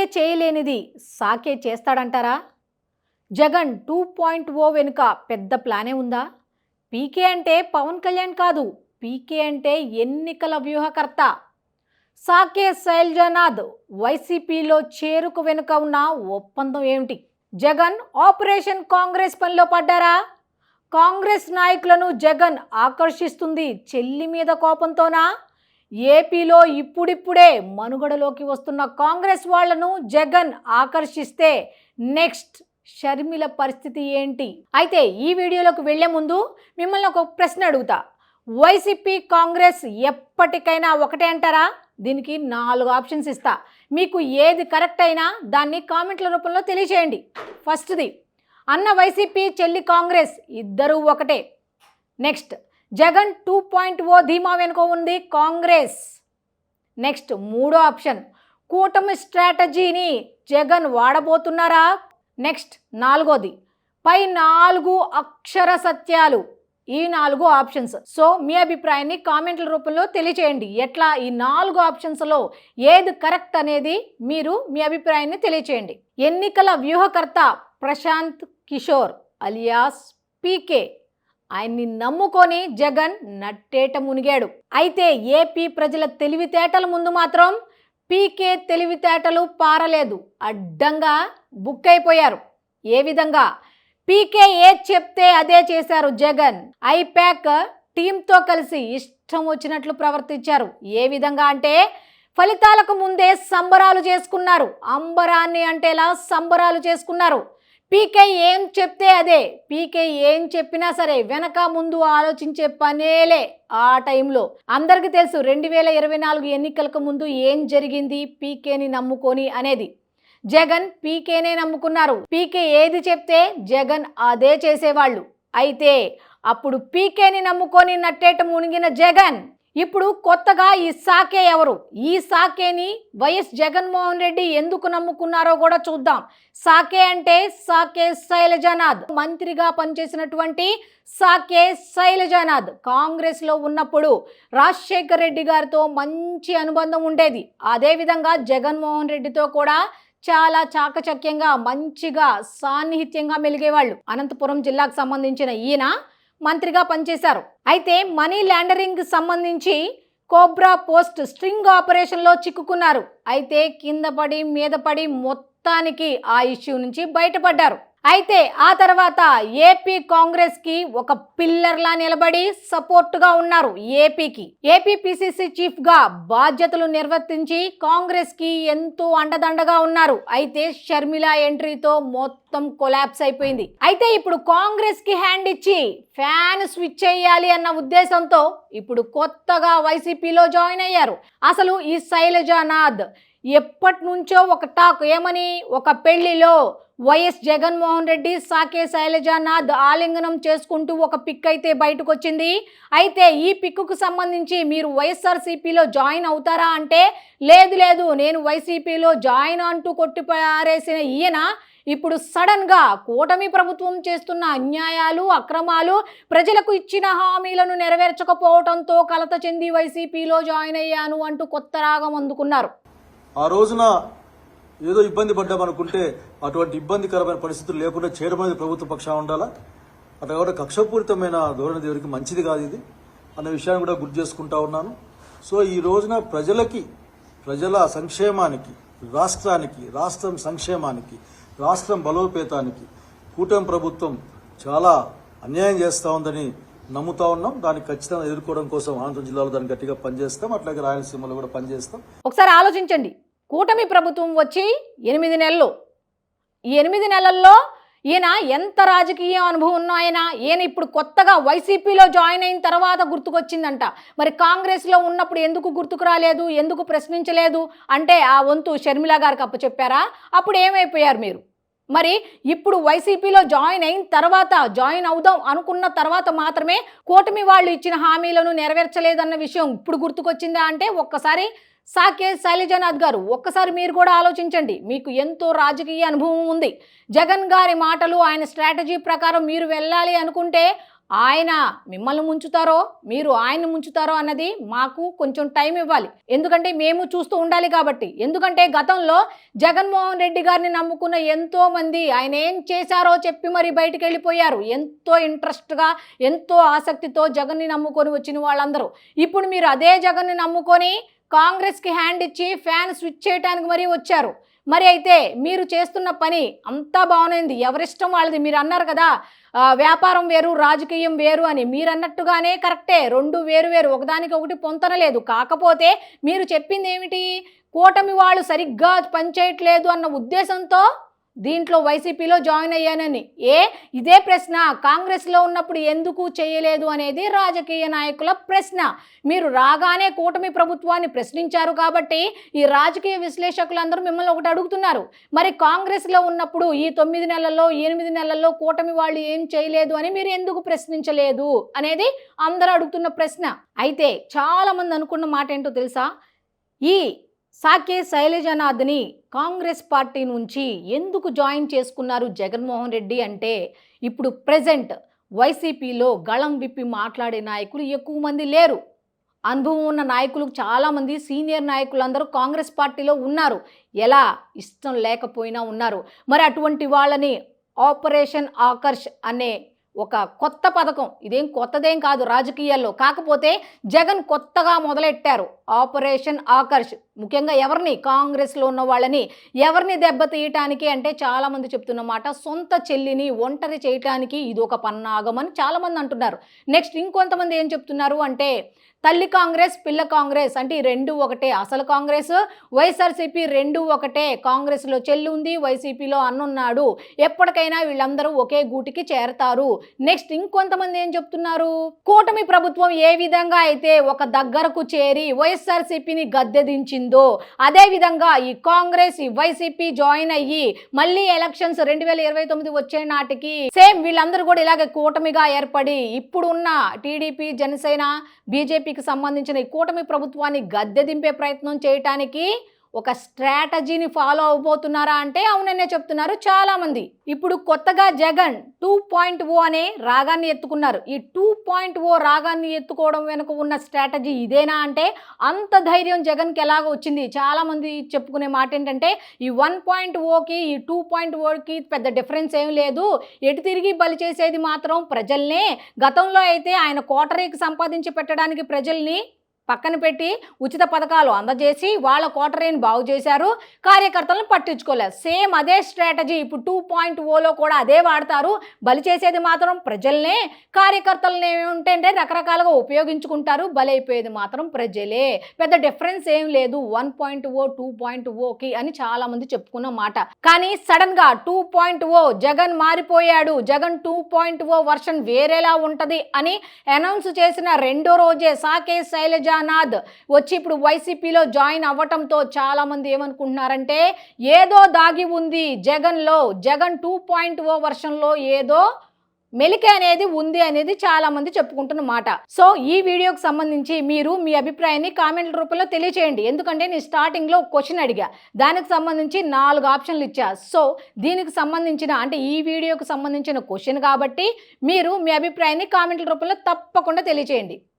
చేయలేనిది సాకే చేస్తాడంటారా? Jagan two point ఓ వెనుక పెద్ద ప్లానే ఉందా? పీకే అంటే పవన్ కళ్యాణ్ కాదు పీకే అంటే ఎన్నికల వ్యూహకర్త. సాకే శైల్జనాథ్ వైసీపీలో చేరుకు వెనుక ఉన్న ఒప్పందం ఏమిటి? జగన్ ఆపరేషన్ కాంగ్రెస్ పనిలో పడ్డారా? కాంగ్రెస్ నాయకులను జగన్ ఆకర్షిస్తుంది చెల్లి మీద కోపంతోనా? ఏపీలో ఇప్పుడిప్పుడే మనుగడలోకి వస్తున్న కాంగ్రెస్ వాళ్ళను జగన్ ఆకర్షిస్తే నెక్స్ట్ షర్మిల పరిస్థితి ఏంటి? అయితే ఈ వీడియోలోకి వెళ్ళే ముందు మిమ్మల్ని ఒక ప్రశ్న అడుగుతా. వైసీపీ కాంగ్రెస్ ఎప్పటికైనా ఒకటే అంటారా? దీనికి నాలుగు ఆప్షన్స్ ఇస్తా. మీకు ఏది కరెక్ట్ అయినా దాన్ని కామెంట్ల రూపంలో తెలియచేయండి. ఫస్ట్ది అన్న వైసీపీ చెల్లి కాంగ్రెస్ ఇద్దరూ ఒకటే. Next Jagan two point O ధీమా వెనుక ఉంది కాంగ్రెస్. నెక్స్ట్ మూడో ఆప్షన్ కూటమి స్ట్రాటజీని జగన్ వాడబోతున్నారా? నెక్స్ట్ నాలుగోది పై నాలుగు అక్షర సత్యాలు ఈ నాలుగు ఆప్షన్స్. సో మీ అభిప్రాయాన్ని కామెంట్ల రూపంలో తెలియచేయండి. ఎట్లా? ఈ నాలుగు ఆప్షన్స్లో ఏది కరెక్ట్ అనేది మీరు మీ అభిప్రాయాన్ని తెలియచేయండి. ఎన్నికల వ్యూహకర్త ప్రశాంత్ కిషోర్ అలియాస్ పీకే. ఆయన్ని నమ్ముకొని జగన్ నట్టేట మునిగాడు. అయితే ఏపీ ప్రజల తెలివితేటల ముందు మాత్రం పీకే తెలివితేటలు పారలేదు. అడ్డంగా బుక్ అయిపోయారు. ఏ విధంగా? పీకే ఏది చెప్తే అదే చేశారు జగన్. ఐపాక్ టీంతో కలిసి ఇష్టం వచ్చినట్లు ప్రవర్తించారు. ఏ విధంగా అంటే ఫలితాలకు ముందే సంబరాలు చేసుకున్నారు. అంబరాన్ని అంటేలా సంబరాలు చేసుకున్నారు. పీకే ఏం చెప్తే అదే. పీకే ఏం చెప్పినా సరే వెనక ముందు ఆలోచించే పనేలే ఆ టైంలో. అందరికీ తెలుసు రెండు వేల ఇరవై నాలుగు ఎన్నికలకు ముందు ఏం జరిగింది పీకేని నమ్ముకొని అనేది. జగన్ పీకేనే నమ్ముకున్నారు. పీకే ఏది చెప్తే జగన్ అదే చేసేవాళ్ళు. అయితే అప్పుడు పీకేని నమ్ముకొని నట్టేట మునిగిన జగన్ ఇప్పుడు కొత్తగా ఈ సాకే ఎవరు? ఈ సాకేని వైఎస్ జగన్మోహన్ రెడ్డి ఎందుకు నమ్ముకున్నారో కూడా చూద్దాం. సాకే అంటే సాకే శైలజనాథ్. మంత్రిగా పనిచేసినటువంటి సాకే శైలజనాథ్ కాంగ్రెస్లో ఉన్నప్పుడు రాజశేఖర్ రెడ్డి గారితో మంచి అనుబంధం ఉండేది. అదేవిధంగా జగన్మోహన్ రెడ్డితో కూడా చాలా చాకచక్యంగా మంచిగా సాన్నిహిత్యంగా మెలిగేవాళ్ళు. అనంతపురం జిల్లాకు సంబంధించిన ఈయన మంత్రిగా పనిచేశారు. అయితే మనీ ల్యాండరింగ్ సంబంధించి కోబ్రా పోస్ట్ స్ట్రింగ్ ఆపరేషన్లో చిక్కుకున్నారు. అయితే కింద పడి మీద పడి మొత్తానికి ఆ ఇష్యూ నుంచి బయటపడ్డారు. అయితే ఆ తర్వాత ఏపీ కాంగ్రెస్కి ఒక పిల్లర్లా నిలబడి సపోర్ట్గా ఉన్నారు ఏపీకి ఏపీ పిసిసి చీఫ్గా బాధ్యతలు నిర్వర్తించి కాంగ్రెస్కి ఎంతో అండదండగా ఉన్నారు. అయితే షర్మిల ఎంట్రీతో మొత్తం కొలాప్స్ అయిపోయింది. అయితే ఇప్పుడు కాంగ్రెస్కి హ్యాండ్ ఇచ్చి ఫ్యాన్ స్విచ్ చేయాలి అన్న ఉద్దేశంతో ఇప్పుడు కొత్తగా వైసీపీలో జాయిన్ అయ్యారు. అసలు ఈ శైలజానాథ్ ఎప్పటి నుంచో ఒక టాక్ ఏమని? ఒక పెళ్ళిలో వైఎస్ జగన్మోహన్ రెడ్డి సాకే శైలజానాథ్ ఆలింగనం చేసుకుంటూ ఒక పిక్ అయితే బయటకు వచ్చింది అయితే ఈ పిక్కు సంబంధించి మీరు వైఎస్ఆర్సీపీలో జాయిన్ అవుతారా అంటే లేదు లేదు నేను వైసీపీలో జాయిన్ అంటూ కొట్టిపారేసిన ఈయన ఇప్పుడు సడన్గా కూటమి ప్రభుత్వం చేస్తున్న అన్యాయాలు అక్రమాలు ప్రజలకు ఇచ్చిన హామీలను నెరవేర్చకపోవడంతో కలత చెంది వైసీపీలో జాయిన్ అయ్యాను అంటూ కొత్త రాగం అందుకున్నారు. ఆ రోజున ఏదో ఇబ్బంది పడ్డామనుకుంటే అటువంటి ఇబ్బందికరమైన పరిస్థితులు లేకుండా చేయడం అనేది ప్రభుత్వ పక్షాన ఉండాలా? అట్లా కాబట్టి కక్షపూరితమైన ధోరణి దేవుడికి మంచిది కాదు ఇది అన్న విషయాన్ని కూడా గుర్తు చేసుకుంటా ఉన్నాను. సో ఈ రోజున ప్రజలకి ప్రజల సంక్షేమానికి రాష్ట్రానికి రాష్ట్రం సంక్షేమానికి రాష్ట్రం బలోపేతానికి కూటమి ప్రభుత్వం చాలా అన్యాయం చేస్తూ ఉందని నమ్ముతా ఉన్నాం. దాన్ని ఖచ్చితంగా ఎదుర్కోవడం కోసం అనంతపురం జిల్లాలో దాన్ని గట్టిగా పనిచేస్తాం. అట్లాగే రాయలసీమలో కూడా పనిచేస్తాం. ఒకసారి ఆలోచించండి. కూటమి ప్రభుత్వం వచ్చి ఎనిమిది నెలలు. ఈ ఎనిమిది నెలల్లో ఈయన ఎంత రాజకీయ అనుభవం ఉన్న ఆయన ఈయన ఇప్పుడు కొత్తగా వైసీపీలో జాయిన్ అయిన తర్వాత గుర్తుకొచ్చిందంట. మరి కాంగ్రెస్లో ఉన్నప్పుడు ఎందుకు గుర్తుకు రాలేదు ఎందుకు ప్రశ్నించలేదు? అంటే ఆ వంతు షర్మిల గారికి అప్పచెప్పారా అప్పుడు ఏమైపోయారు మీరు? మరి ఇప్పుడు వైసీపీలో జాయిన్ అయిన తర్వాత జాయిన్ అవుదాం అనుకున్న తర్వాత మాత్రమే కూటమి వాళ్ళు ఇచ్చిన హామీలను నెరవేర్చలేదన్న విషయం ఇప్పుడు గుర్తుకొచ్చిందా అంటే ఒక్కసారి సాకే శైలజనాథ్ గారు ఒక్కసారి మీరు కూడా ఆలోచించండి. మీకు ఎంతో రాజకీయ అనుభవం ఉంది. జగన్ గారి మాటలు ఆయన స్ట్రాటజీ ప్రకారం మీరు వెళ్ళాలి అనుకుంటే ఆయన మిమ్మల్ని ముంచుతారో మీరు ఆయన్ని ముంచుతారో అన్నది మాకు కొంచెం టైం ఇవ్వాలి. ఎందుకంటే మేము చూస్తూ ఉండాలి కాబట్టి. ఎందుకంటే గతంలో జగన్మోహన్ రెడ్డి గారిని నమ్ముకున్న ఎంతో మంది ఆయన ఏం చేశారో చెప్పి మరి బయటికి వెళ్ళిపోయారు. ఎంతో ఇంట్రెస్ట్గా ఎంతో ఆసక్తితో జగన్ని నమ్ముకొని వచ్చిన వాళ్ళందరూ. ఇప్పుడు మీరు అదే జగన్ని నమ్ముకొని కాంగ్రెస్కి హ్యాండ్ ఇచ్చి ఫ్యాన్ స్విచ్ చేయడానికి మరీ వచ్చారు. మరి అయితే మీరు చేస్తున్న పని అంతా బాగుంది. ఎవరిష్టం వాళ్ళది? మీరు అన్నారు కదా వ్యాపారం వేరు రాజకీయం వేరు అని. మీరు అన్నట్టుగానే కరెక్టే. రెండు వేరు వేరు. ఒకదానికి ఒకటి పొంతనలేదు. కాకపోతే మీరు చెప్పింది ఏమిటి? కూటమి వాళ్ళు సరిగ్గా పనిచేయట్లేదు అన్న ఉద్దేశంతో దీంట్లో వైసీపీలో జాయిన్ అయ్యానని. ఏ? ఇదే ప్రశ్న. కాంగ్రెస్లో ఉన్నప్పుడు ఎందుకు చేయలేదు అనేది రాజకీయ నాయకుల ప్రశ్న. మీరు రాగానే కూటమి ప్రభుత్వాన్ని ప్రశ్నించారు కాబట్టి ఈ రాజకీయ విశ్లేషకులందరూ మిమ్మల్ని ఒకటి అడుగుతున్నారు. మరి కాంగ్రెస్లో ఉన్నప్పుడు ఈ తొమ్మిది నెలల్లో ఎనిమిది నెలల్లో కూటమి వాళ్ళు ఏం చేయలేదు అని మీరు ఎందుకు ప్రశ్నించలేదు అనేది అందరూ అడుగుతున్న ప్రశ్న. అయితే చాలామంది అనుకున్న మాట ఏంటో తెలుసా? ఈ సాకే శైలజనాథ్ని కాంగ్రెస్ పార్టీ నుంచి ఎందుకు జాయిన్ చేసుకున్నారు జగన్మోహన్ రెడ్డి అంటే ఇప్పుడు ప్రజెంట్ వైసీపీలో గళం విప్పి మాట్లాడే నాయకులు ఎక్కువ మంది లేరు. అనుభవం ఉన్న నాయకులు చాలామంది సీనియర్ నాయకులు అందరూ కాంగ్రెస్ పార్టీలో ఉన్నారు. ఎలా? ఇష్టం లేకపోయినా ఉన్నారు. మరి అటువంటి వాళ్ళని ఆపరేషన్ ఆకర్ష్ అనే ఒక కొత్త పథకం. ఇదేం కొత్తదేం కాదు రాజకీయాల్లో. కాకపోతే జగన్ కొత్తగా మొదలెట్టారు. ఆపరేషన్ ఆకర్ష్. ముఖ్యంగా ఎవరిని? కాంగ్రెస్లో ఉన్న వాళ్ళని. ఎవరిని దెబ్బతీయటానికి అంటే చాలామంది చెప్తున్నమాట సొంత చెల్లిని ఒంటరి చేయటానికి ఇది ఒక పన్నాగం అని చాలామంది అంటున్నారు. నెక్స్ట్ ఇంకొంతమంది ఏం చెప్తున్నారు అంటే తల్లి కాంగ్రెస్ పిల్ల కాంగ్రెస్ అంటే ఈ రెండు ఒకటే. అసలు కాంగ్రెస్ వైఎస్ఆర్సీపీ రెండు ఒకటే. కాంగ్రెస్లో చెల్లి ఉంది వైసీపీలో అన్నున్నాడు. ఎప్పటికైనా వీళ్ళందరూ ఒకే గూటికి చేరతారు. నెక్స్ట్ ఇంకొంతమంది ఏం చెప్తున్నారు? కూటమి ప్రభుత్వం ఏ విధంగా అయితే ఒక దగ్గరకు చేరి వైఎస్ఆర్సీపీని గద్దెదించిందో అదే విధంగా ఈ కాంగ్రెస్ ఈ వైసీపీ జాయిన్ అయ్యి మళ్ళీ ఎలక్షన్స్ రెండు వేల ఇరవై తొమ్మిది వచ్చే నాటికి సేమ్ వీళ్ళందరూ కూడా ఇలాగే కూటమిగా ఏర్పడి ఇప్పుడున్న టీడీపీ జనసేన బీజేపీ బీజేపీకి సంబంధించిన ఈ కూటమి ప్రభుత్వాన్ని గద్దె దింపే ప్రయత్నం చేయటానికి ఒక స్ట్రాటజీని ఫాలో అవబోతున్నారా అంటే అవుననే చెప్తున్నారు చాలామంది. ఇప్పుడు కొత్తగా జగన్ టూ పాయింట్ ఓ అనే రాగాన్ని ఎత్తుకున్నారు. ఈ టూ పాయింట్ ఓ రాగాన్ని ఎత్తుకోవడం వెనుక ఉన్న స్ట్రాటజీ ఇదేనా అంటే అంత ధైర్యం జగన్కి ఎలాగ వచ్చింది. చాలామంది చెప్పుకునే మాట ఏంటంటే ఈ వన్ పాయింట్ ఓకి ఈ టూ పాయింట్ ఓకి పెద్ద డిఫరెన్స్ ఏం లేదు. ఎటు తిరిగి బలి చేసేది మాత్రం ప్రజల్నే. గతంలో అయితే ఆయన కోటరీకి సంపాదించి పెట్టడానికి ప్రజల్ని పక్కన పెట్టి ఉచిత పథకాలు అందజేసి వాళ్ళ కోటరీని బాగు చేశారు. కార్యకర్తలను పట్టించుకోలేదు. సేమ్ అదే స్ట్రాటజీ ఇప్పుడు టూ పాయింట్ ఓలో కూడా అదే వాడతారు. బలి చేసేది మాత్రం ప్రజల్నే కార్యకర్తలని ఏమిటంటే రకరకాలుగా ఉపయోగించుకుంటారు. బలైపోయేది మాత్రం ప్రజలే. పెద్ద డిఫరెన్స్ ఏం లేదు. One point O two point ఓకి అని చాలా మంది చెప్పుకున్న మాట. కానీ సడన్గా టూ పాయింట్ ఓ జగన్ మారిపోయాడు. Jagan two point O version వేరేలా ఉంటది అని అనౌన్స్ చేసిన రెండో రోజే సాకే శైలజానాథ్ వచ్చి ఇప్పుడు వైసీపీలో జాయిన్ అవ్వటంతో చాలామంది ఏమనుకుంటున్నారంటే ఏదో దాగి ఉంది జగన్లో జగన్ టూ పాయింట్ ఓ వర్షన్లో ఏదో మెలిక అనేది ఉంది అనేది చాలా మంది చెప్పుకుంటున్న మాట. సో ఈ వీడియోకి సంబంధించి మీరు మీ అభిప్రాయాన్ని కామెంట్ల రూపంలో తెలియచేయండి. ఎందుకంటే నేను స్టార్టింగ్లో క్వశ్చన్ అడిగా. దానికి సంబంధించి నాలుగు ఆప్షన్లు ఇచ్చా. సో దీనికి సంబంధించిన అంటే ఈ వీడియోకి సంబంధించిన క్వశ్చన్ కాబట్టి మీరు మీ అభిప్రాయాన్ని కామెంట్ల రూపంలో తప్పకుండా తెలియచేయండి.